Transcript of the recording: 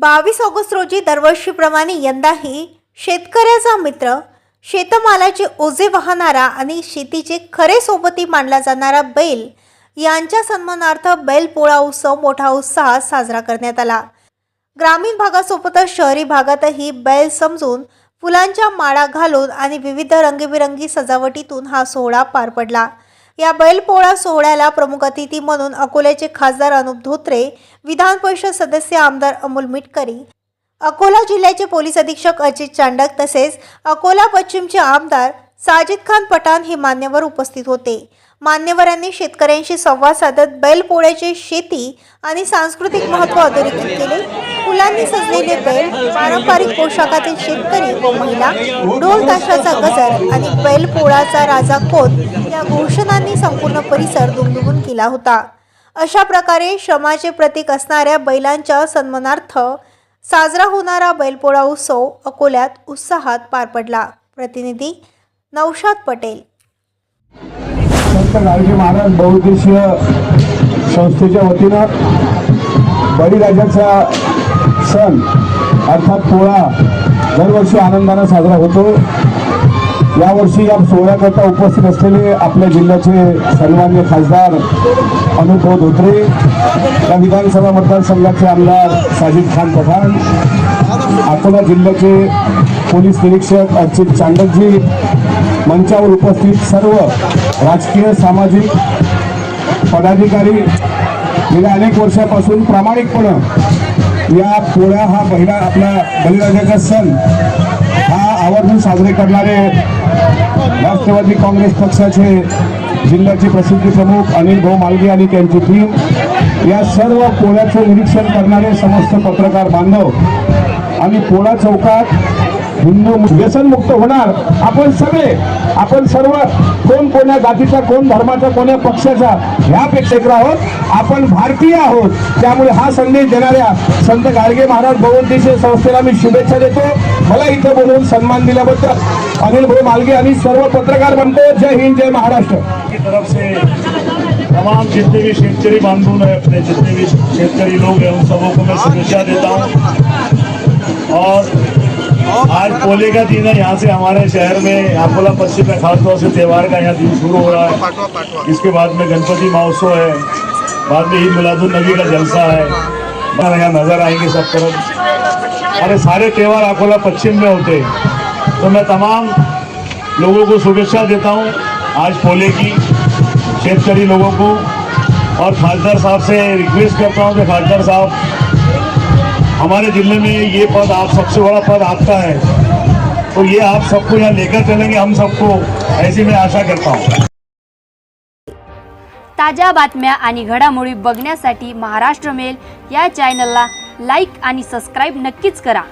बावीस ऑगस्ट रोजी दरवर्षीप्रमाणे यंदाही शेतकऱ्याचा मित्र शेतमालाचे ओझे वाहणारा आणि शेतीचे खरे सोबती मानला जाणारा बैल यांच्या सन्मानार्थ बैल पोळा उत्सव मोठा उत्साहात साजरा करण्यात आला. ग्रामीण भागासोबतच शहरी भागातही बैल समजून फुलांच्या माळा घालून आणि विविध रंगीबिरंगी सजावटीतून हा सोहळा पार पडला. या बैलपोळा सोहळ्याला प्रमुख अतिथी म्हणून अकोल्याचे खासदार अनुप धोत्रे विधान परिषद सदस्य आमदार अमोल मिटकरी अकोला जिल्ह्याचे पोलीस अधीक्षक अजित चांडक तसेच अकोला पश्चिमचे आमदार साजिद खान पठाण हे मान्यवर उपस्थित होते. मान्यवरांनी शेतकऱ्यांशी संवाद साधत बैलपोळ्याचे शेती आणि सांस्कृतिक महत्त्व अधोरेखित केले. फुलांनी सजलेले बैल पारंपरिक पोशाखातील शेतकरी व महिला ढोल ताशाचा गजर आणि बैलपोळाचा राजा कोण या घोषणांनी संपूर्ण परिसर दुमदुमून केला होता. अशा प्रकारे श्रमाचे प्रतीक असणाऱ्या बैलांच्या सन्मानार्थ साजरा होणारा बैलपोळा उत्सव अकोल्यात उत्साहात पार पडला. प्रतिनिधी नौशाद पटेल. संत गाडगे महाराज बहुउद्देशीय संस्थेच्या वतीनं बळीराजाचा सण अर्थात पोळा दरवर्षी आनंदानं साजरा होतो. यावर्षी या सोहळ्याकरता उपस्थित असलेले आपल्या जिल्ह्याचे सन्मान्य खासदार अनुभव धोत्रे या विधानसभा मतदारसंघाचे आमदार साजिद खान पठाण अकोला जिल्ह्याचे पोलीस निरीक्षक अर्चित चांडकजी मंचावर उपस्थित सर्व राजकीय सामाजिक पदाधिकारी गेल्या अनेक वर्षापासून प्रामाणिकपणे या पोळ्या हा पहिला आपला बलिराजाचा सण हा आवर्जून साजरे करणारे राष्ट्रवादी काँग्रेस पक्षाचे जिल्ह्याचे प्रसिद्धी प्रमुख अनिल भाऊ मालगे आणि त्यांची टीम या सर्व पोळ्याचं निरीक्षण करणारे समस्त पत्रकार बांधव आणि पोळा चौकात हिंदू व्यसनमुक्त होणार. आपण सगळे आपण सर्व कोण कोण्या जातीचा कोण धर्माचा कोण्या पक्षाचा ह्यापेक्षा एक आहोत. आपण भारतीय आहोत. त्यामुळे हा संदेश देणाऱ्या संत गाडगे महाराज बहुउद्देशीय संस्थेला मी शुभेच्छा देतो. मला इथं बोलवून सन्मान दिल्याबद्दल. अनिल भाऊ मालगे आणि सर्व पत्रकार बनतो. जय हिंद जय महाराष्ट्र. तमाम जितने भी शेतकरी बांधव है अपने जितने भी शेतकरी लोग हैं उन सबों को मैं शुभेच्छा देता हूँ। और आज पोले का दिन है यहाँ से हमारे शहर में अकोला पश्चिम में खासतौर से त्यौहार का यहाँ दिन शुरू हो रहा है। इसके बाद में गणपति महोत्सव है बाद में ईद मिलादुल नबी का जलसा है। यहाँ नज़र आएँगे सब तरफ़। अरे सारे त्यौहार अकोला पश्चिम में होते हैं। तो मैं तमाम लोगों को शुभेच्छा देता हूँ आज पोले की। शेतकरी लोगों को। और खासदार साहब से रिक्वेस्ट करता हूँ कि खासदार साहब हमारे जिले में ये पद आप सबसे बड़ा पद आपका है। तो ये आप सबको यहाँ लेकर चलेंगे हम सबको। ऐसी मैं आशा करता हूँ। ताज्या बातम्या आणि घडामोडी बघण्यासाठी महाराष्ट्र मेल या चॅनलला लाईक आणि सबस्क्राईब नक्कीच करा.